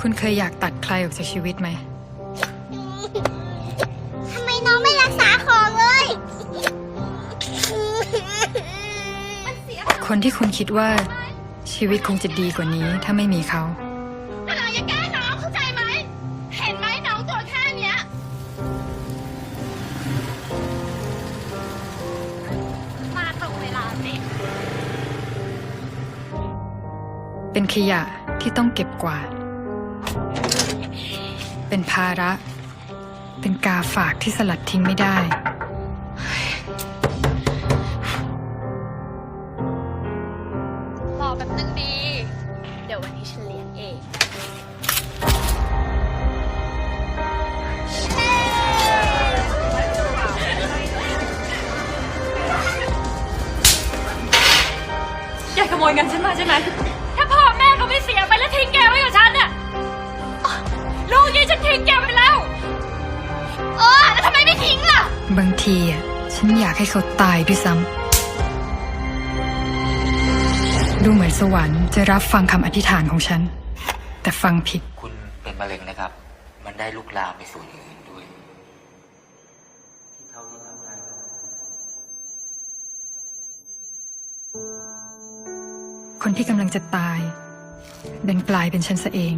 คุณเคยอยากตัดใครออกจากชีวิตไหม ทำไมน้องไม่รักษาของเลย มันเสียคนที่คุณคิดว่า ชีวิตคงจะดีกว่านี้ถ้าไม่มีเขา แต่เราอย่าแกล้งน้องเข้าใจไหม เห็นไหมน้องตัวแค่เนี้ย มาตรงเวลาสิเป็นขยะที่ต้องเก็บกวาด เป็นภาระ เป็นกาฝากที่สลัดทิ้งไม่ได้ รอแป๊บนึงดี เดี๋ยววันนี้ฉันเลี้ยงเองแกขโมยเงินฉันมาใช่ไหม ถ้าพ่อแม่เขาไม่เสียไปแล้วทิ้งแกไว้กับฉันน่ะ บางทีอะฉันอยากให้เขาตายด้วยซ้ำดูเหมือนสวรรค์จะรับฟังคำอธิษฐานของฉัน แต่ฟังผิด คุณเป็นมะเร็งนะครับ มันได้ลุกลามไปส่วนอื่นด้วย ที่เท่าที่ทำได้ก็คนที่กำลังจะตายดันกลายเป็นฉันซะเอง